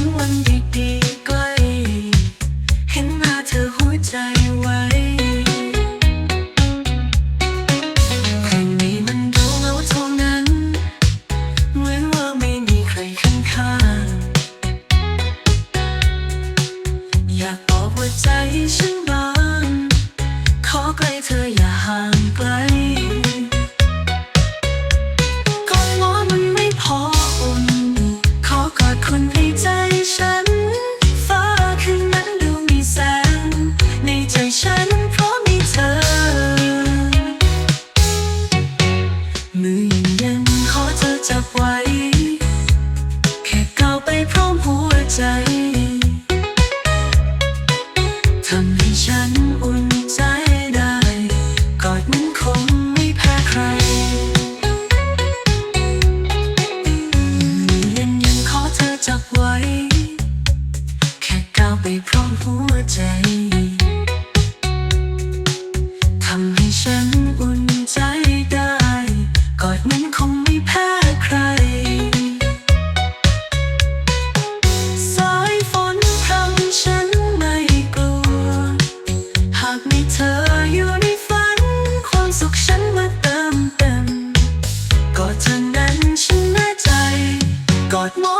นวันดีๆใกล้ เห็นหน้าเธอหัวใจไว ไปพร้อมหัวใจ ทำให้ฉันอุ่นใจได้ กอดนั้นคงไม่แพ้ใคร สายฝนพำฉันไม่กลัว หากมีเธออยู่ในฝัน ความสุขฉันมาเติมเต็ม กอดเนั้นฉันแน่ใจ กอดมอง